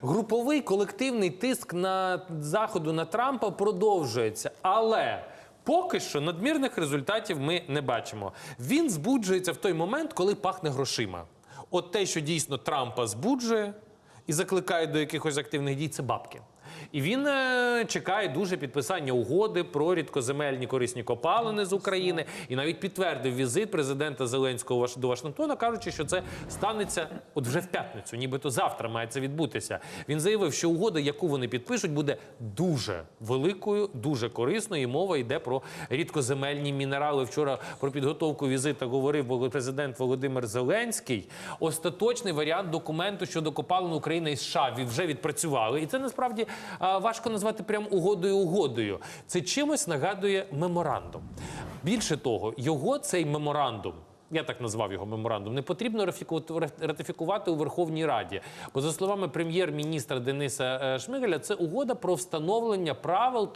Груповий колективний тиск на заходу на Трампа продовжується, але поки що надмірних результатів ми не бачимо. Він збуджується в той момент, коли пахне грошима. От те, що дійсно Трампа збуджує і закликає до якихось активних дій, це бабки. І він е, чекає дуже підписання угоди про рідкоземельні корисні копалини з України і навіть підтвердив візит президента Зеленського до Вашингтона, кажучи, що це станеться от вже в п'ятницю, нібито завтра має це відбутися. Він заявив, що угода, яку вони підпишуть, буде дуже великою, дуже корисною. Мова йде про рідкоземельні мінерали. Вчора про підготовку візита говорив президент Володимир Зеленський. Остаточний варіант документу щодо копалин України і США вже відпрацювали. І це насправді важко назвати прям угодою угодою. Це чимось нагадує меморандум. Більше того, його цей меморандум. Я так назвав його меморандум. Не потрібно ратифікувати у Верховній Раді. Бо за словами прем'єр-міністра Дениса е, Шмигаля, це угода про встановлення правил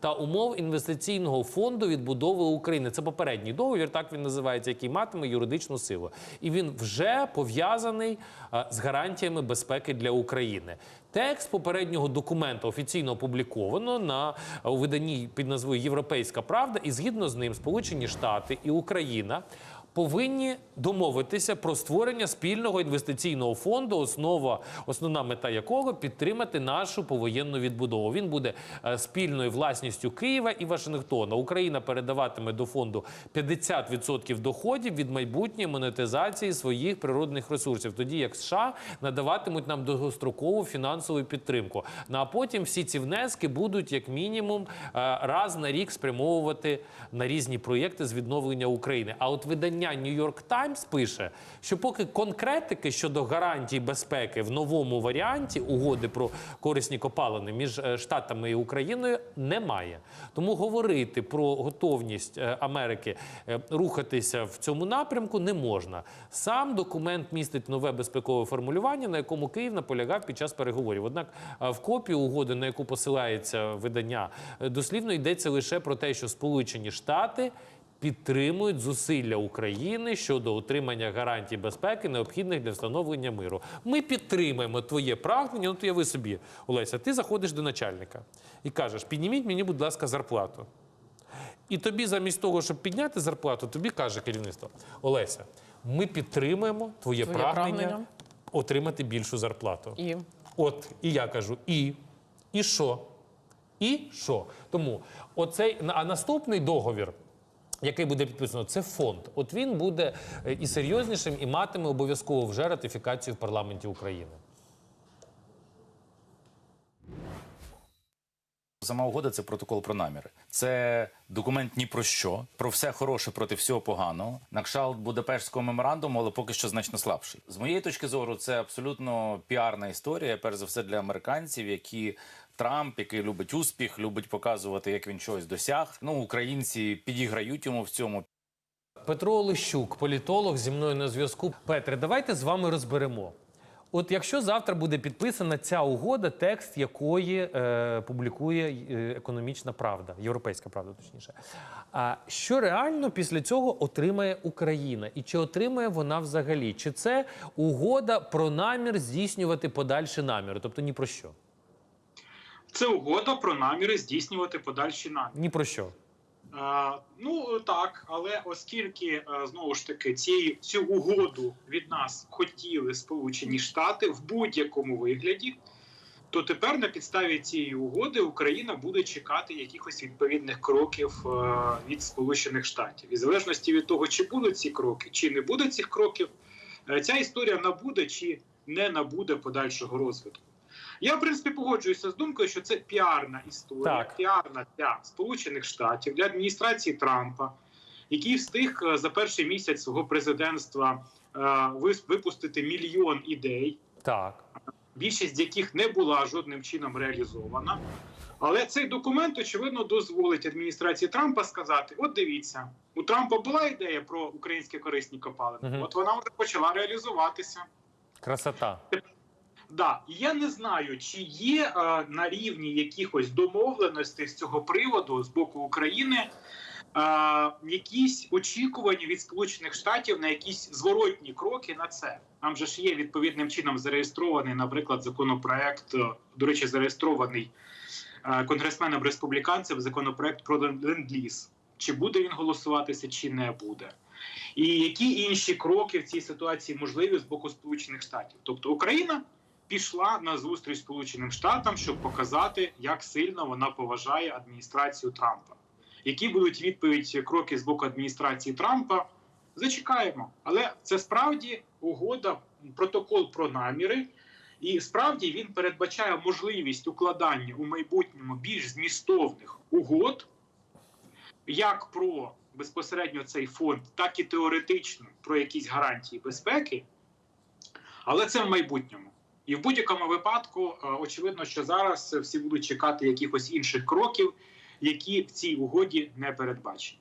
та умов інвестиційного фонду відбудови України. Це попередній договір, так він називається, який матиме юридичну силу. І він вже пов'язаний е, з гарантіями безпеки для України. Текст попереднього документа офіційно опубліковано на у виданні під назвою Європейська Правда, і згідно з ним Сполучені Штати і Україна. Повинні домовитися про створення спільного інвестиційного фонду, основа, основна мета якого підтримати нашу повоєнну відбудову. Він буде е, спільною власністю Києва і Вашингтона. Україна передаватиме до фонду 50% доходів від майбутньої монетизації своїх природних ресурсів, тоді як США надаватимуть нам довгострокову фінансову підтримку. Ну а потім всі ці внески будуть як мінімум е, раз на рік спрямовувати на різні проєкти з відновлення України. А от видання New York Times пише, що поки конкретики щодо гарантій безпеки в новому варіанті угоди про корисні копалини між е, Штатами і Україною немає. Тому говорити про готовність е, Америки е, рухатися в цьому напрямку не можна. Сам документ містить нове безпекове формулювання, на якому Київ наполягав під час переговорів. Однак в копію угоди, на яку посилається видання, дослівно йдеться лише про те, що Сполучені Штати. Підтримують зусилля України щодо отримання гарантій безпеки, необхідних для встановлення миру. Ми підтримуємо твоє прагнення. Ну, то яви собі, Олеся, ти заходиш до начальника і кажеш: підніміть мені, будь ласка, зарплату. І тобі, замість того, щоб підняти зарплату, тобі каже керівництво: Олеся, ми підтримуємо твоє, Твоє прагнення, прагнення. отримати більшу зарплату. І От, і я кажу, і, і що? І що? Тому оцей а наступний договір. Який буде підписано, це фонд. От він буде е, і серйознішим, і матиме обов'язково вже ратифікацію в парламенті України. Сама угода це протокол про наміри. Це документ ні про що, про все хороше проти всього поганого. Накшалт Будапештського меморандуму, але поки що значно слабший. З моєї точки зору, це абсолютно піарна історія, перш за все для американців, які Трамп, який любить успіх, любить показувати, як він щось досяг. Ну, українці підіграють йому в цьому. Петро Олещук, політолог, зі мною на зв'язку. Петре, давайте з вами розберемо. От якщо завтра буде підписана ця угода, текст якої е, публікує е, економічна правда, європейська правда, точніше. А що реально після цього отримає Україна? І чи отримає вона взагалі? Чи це угода про намір здійснювати подальші наміри? Тобто ні про що? Це угода про наміри здійснювати подальші наміри. Ні про що. Е, ну так, але оскільки е, знову ж таки ці, цю угоду від нас хотіли Сполучені Штати в будь-якому вигляді, то тепер на підставі цієї угоди Україна буде чекати якихось відповідних кроків е, від Сполучених Штатів. І в залежності від того, чи будуть ці кроки, чи не буде цих кроків, ця історія набуде чи не набуде подальшого розвитку. Я, в принципі, погоджуюся з думкою, що це піарна історія, Так. піарна для Сполучених Штатів, для адміністрації Трампа, який встиг е, за перший місяць свого президентства е, випустити мільйон ідей, Так. більшість з яких не була жодним чином реалізована. Але цей документ, очевидно, дозволить адміністрації Трампа сказати: от дивіться, у Трампа була ідея про українські корисні копалини, Мгм. от вона вже почала реалізуватися. Красота. Да, я не знаю, чи є е, на рівні якихось домовленостей з цього приводу з боку України е, якісь очікування від Сполучених Штатів на якісь зворотні кроки на це. Там же ж є відповідним чином зареєстрований, наприклад, законопроект, е, до речі, зареєстрований е, конгресменом республіканцем законопроект про ленд-ліз. Чи буде він голосуватися, чи не буде. І які інші кроки в цій ситуації можливі з боку Сполучених Штатів? Тобто Україна пішла на зустріч Сполученим Штатам, щоб показати, як сильно вона поважає адміністрацію Трампа. Які будуть відповідь кроки з боку адміністрації Трампа? Зачекаємо, але це справді угода, протокол про наміри, і справді він передбачає можливість укладання у майбутньому більш змістовних угод, як про безпосередньо цей фонд, так і теоретично про якісь гарантії безпеки, але це в майбутньому. І в будь-якому випадку, е, очевидно, що зараз всі будуть чекати якихось інших кроків, які в цій угоді не передбачені.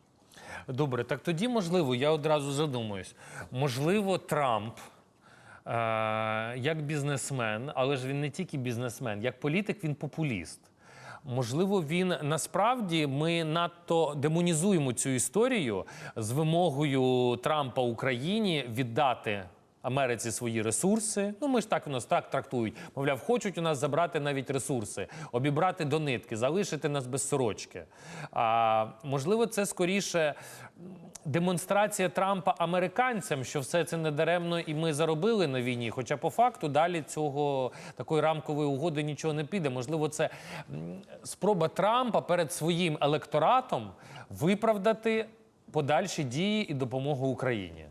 Добре, так тоді, можливо, я одразу задумуюсь. Можливо, Трамп. е, Як бізнесмен, але ж він не тільки бізнесмен, як політик, він популіст. Можливо, він насправді ми надто демонізуємо цю історію з вимогою Трампа Україні віддати Америці свої ресурси. Ну ми ж так у нас так трактують. Мовляв, хочуть у нас забрати навіть ресурси, обібрати до нитки, залишити нас без сорочки. А можливо, це скоріше демонстрація Трампа американцям, що все це не даремно, і ми заробили на війні. Хоча по факту далі цього такої рамкової угоди нічого не піде. Можливо, це спроба Трампа перед своїм електоратом виправдати подальші дії і допомогу Україні.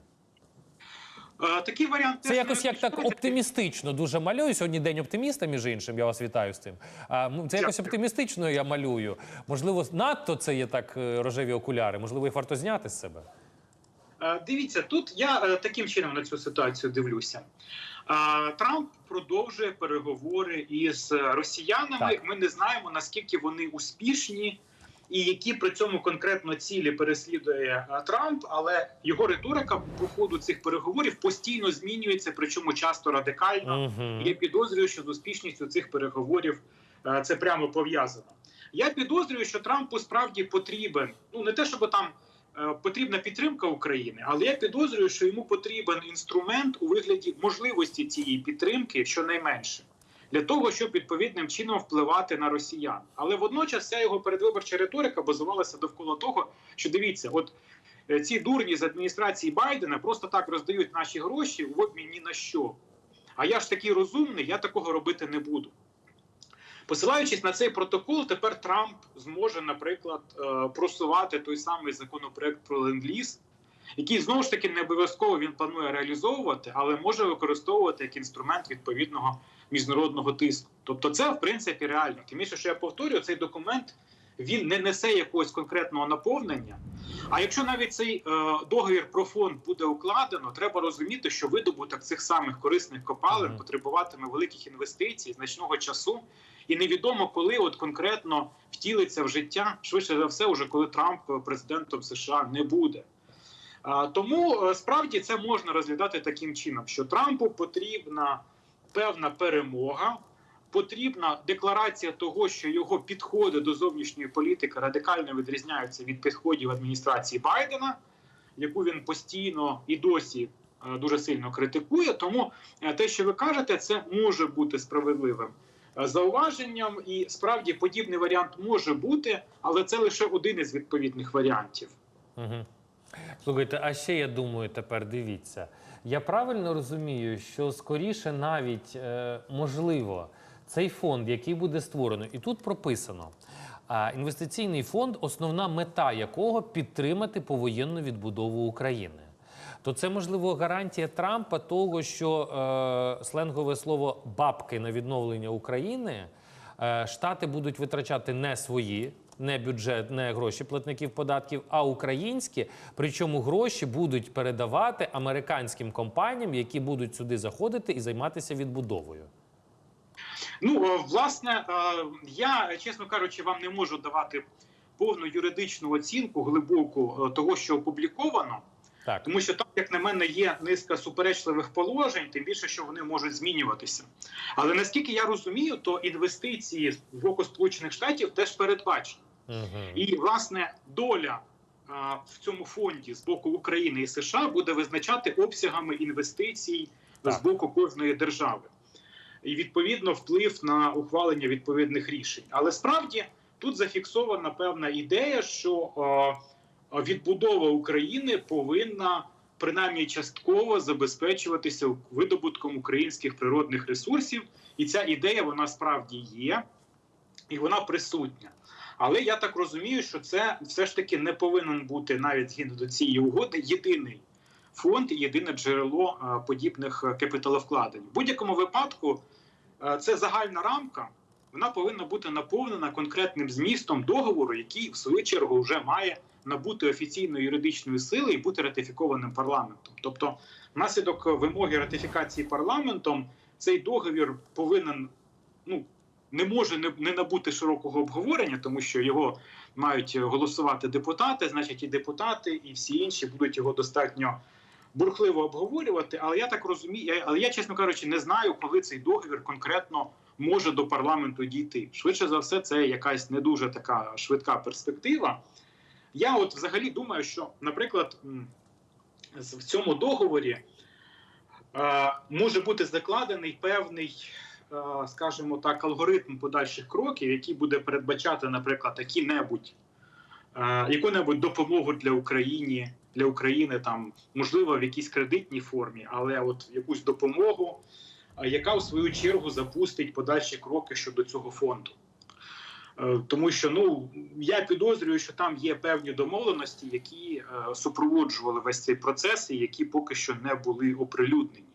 Е, Такий варіант Це якось як так оптимістично дуже малюю. Сьогодні день оптиміста, між іншим. Я вас вітаю з цим. А, Це якось оптимістично я малюю. Можливо, надто це є так е, рожеві окуляри. Можливо, їх варто зняти з себе. Е, Дивіться, тут я таким чином на цю ситуацію дивлюся. Трамп продовжує переговори із росіянами. Так. Ми не знаємо наскільки вони успішні і які при цьому конкретно цілі переслідує е, Трамп. Але його риторика по ходу цих переговорів постійно змінюється, причому часто радикально. Угу. Я підозрюю, що з успішністю цих переговорів е, це прямо пов'язано. Я підозрюю, що Трампу справді потрібен. Ну не те, щоб там е, потрібна підтримка України, але я підозрюю, що йому потрібен інструмент у вигляді можливості цієї підтримки, щонайменше, для того, щоб відповідним чином впливати на росіян. Але водночас вся його передвиборча риторика базувалася довкола того, що дивіться, от. е, Ці дурні з адміністрації Байдена просто так роздають наші гроші в обмін ні на що. А я ж такий розумний, я такого робити не буду. Посилаючись на цей протокол, тепер Трамп зможе, наприклад, е, просувати той самий законопроект про ленд-ліз, який знову ж таки не обов'язково він планує реалізовувати, але може використовувати як інструмент відповідного міжнародного тиску. Тобто, це в принципі реально. Тим більше, що я повторюю, цей документ він не несе якогось конкретного наповнення. А якщо навіть цей е, договір про фонд буде укладено, треба розуміти, що видобуток цих самих корисних копалин потребуватиме великих інвестицій, значного часу, і невідомо, коли от конкретно втілиться в життя, швидше за все, уже коли Трамп е, президентом США не буде. Тому е, справді це можна розглядати таким чином, що Трампу потрібна певна перемога, потрібна декларація того, що його підходи до зовнішньої політики радикально відрізняються від підходів адміністрації Байдена, яку він постійно і досі е, дуже сильно критикує. Тому е, те, що ви кажете, це може бути справедливим е, зауваженням, і справді подібний варіант може бути, але це лише один із відповідних варіантів. Угу. Слухайте, а ще я думаю, тепер дивіться. Я правильно розумію, що скоріше навіть е, можливо цей фонд, який буде створено, і тут прописано. Інвестиційний фонд, основна мета якого підтримати повоєнну відбудову України. То це можливо гарантія Трампа того, що е, сленгове слово бабки на відновлення України е, штати будуть витрачати не свої, не бюджет, не гроші платників податків, а українські. Причому гроші будуть передавати американським компаніям, які будуть сюди заходити і займатися відбудовою. Ну, е, власне, е, я, чесно кажучи, вам не можу давати повну юридичну оцінку глибоку е, того, що опубліковано, Так, тому що там, як на мене, є низка суперечливих положень, тим більше, що вони можуть змінюватися. Але наскільки я розумію, то інвестиції з боку Сполучених Штатів теж передбачені. Угу. І власне доля а, в цьому фонді з боку України і США буде визначати обсягами інвестицій Так. з боку кожної держави, і відповідно вплив на ухвалення відповідних рішень. Але справді тут зафіксована певна ідея, що а, відбудова України повинна принаймні частково забезпечуватися видобутком українських природних ресурсів, і ця ідея вона справді є, і вона присутня. Але я так розумію, що це все ж таки не повинен бути навіть згідно до цієї угоди єдиний фонд і єдине джерело е, подібних е, капіталовкладень. В будь-якому випадку е, це загальна рамка. Вона повинна бути наповнена конкретним змістом договору, який в свою чергу вже має набути офіційної юридичної сили і бути ратифікованим парламентом. Тобто, внаслідок вимоги ратифікації парламентом, цей договір повинен ну не може не, не набути широкого обговорення, тому що його мають голосувати депутати, значить, і депутати, і всі інші будуть його достатньо бурхливо обговорювати. Але я так розумію, але я, чесно кажучи, не знаю, коли цей договір конкретно може до парламенту дійти. Швидше за все, це якась не дуже така швидка перспектива. Я от взагалі думаю, що, наприклад, в цьому договорі може бути закладений певний, скажімо так, алгоритм подальших кроків, який буде передбачати, наприклад, які-небудь е, яку-небудь допомогу для України, для України, там можливо в якійсь кредитній формі, але от якусь допомогу, е, яка в свою чергу запустить подальші кроки щодо цього фонду. Е, Тому що ну я підозрюю, що там є певні домовленості, які е, супроводжували весь цей процес, і які поки що не були оприлюднені.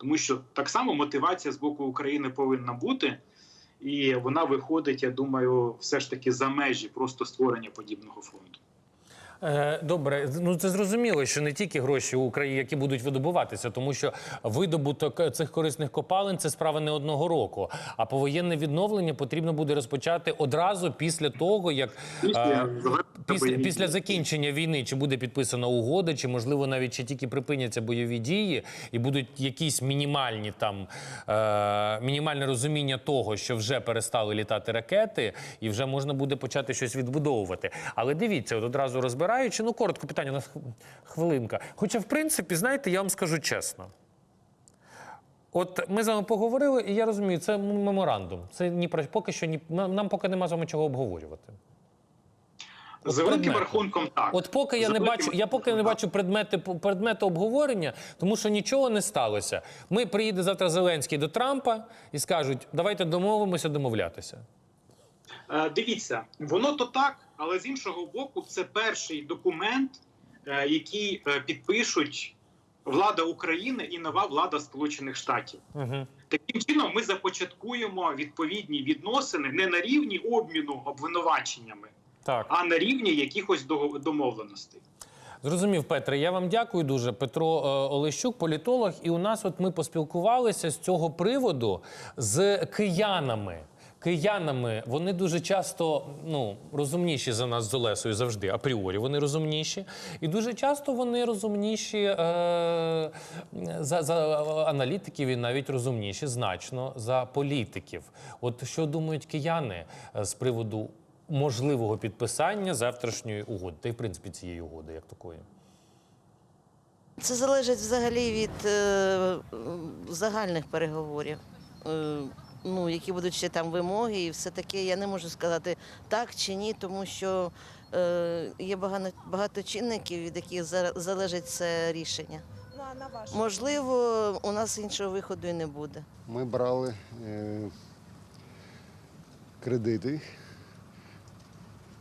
Тому що так само мотивація з боку України повинна бути, і вона виходить, я думаю, все ж таки за межі просто створення подібного фонду. Е, Добре, ну це зрозуміло, що не тільки гроші у Україні, які будуть видобуватися, тому що видобуток цих корисних копалин це справа не одного року. А повоєнне відновлення потрібно буде розпочати одразу після того, як Після е, після, після закінчення війни чи буде підписана угода, чи можливо навіть чи тільки припиняться бойові дії, і будуть якісь мінімальні там е, мінімальне розуміння того, що вже перестали літати ракети, і вже можна буде почати щось відбудовувати. Але дивіться, от одразу розбираючи, ну коротко питання на хвилинка. Хоча, в принципі, знаєте, я вам скажу чесно. От ми з вами поговорили, і я розумію, це меморандум. Це ні про поки що ні нам поки нема з вами чого обговорювати. От За великим рахунком, так. От поки я За не бачу, я поки не бачу предмети предмети обговорення, тому що нічого не сталося. Ми приїде завтра Зеленський до Трампа і скажуть, давайте домовимося домовлятися. Е, Дивіться, воно то так, але з іншого боку, це перший документ, е, який е, підпишуть влада України і нова влада Сполучених Штатів. Угу. Таким чином, ми започаткуємо відповідні відносини не на рівні обміну обвинуваченнями, Так. а на рівні якихось домовленостей. Зрозумів, Петре. Я вам дякую дуже. Петро Олещук, політолог. І у нас, от ми поспілкувалися з цього приводу з киянами. Киянами вони дуже часто ну розумніші за нас з Олесою завжди, апріорі. Вони розумніші, і дуже часто вони розумніші е, за, за аналітиків і навіть розумніші значно за політиків. От що думають кияни е, з приводу можливого підписання завтрашньої угоди, та й в принципі цієї угоди, як такої. Це залежить взагалі від е, загальних переговорів. Е, ну, які будуть ще там вимоги і все таке. Я не можу сказати так чи ні, тому що е, є багато, багато чинників, від яких за- залежить це рішення. Ну, а на ваш Можливо, у нас іншого виходу і не буде. Ми брали е, кредити,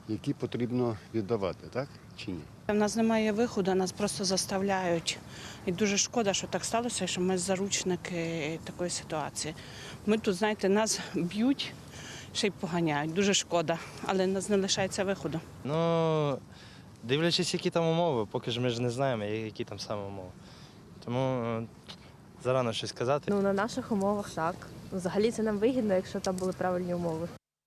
які потрібно віддавати, так чи ні? У нас немає виходу, нас просто заставляють. І дуже шкода, що так сталося, що ми заручники такої ситуації. Ми тут, знаєте, нас б'ють, ще й поганяють. Дуже шкода, але нас не лишається виходу. Ну, дивлячись, які там умови, поки ж ми ж не знаємо, які там саме умови. Тому е, зарано щось казати. Ну, на наших умовах так. Взагалі це нам вигідно, якщо там були правильні умови.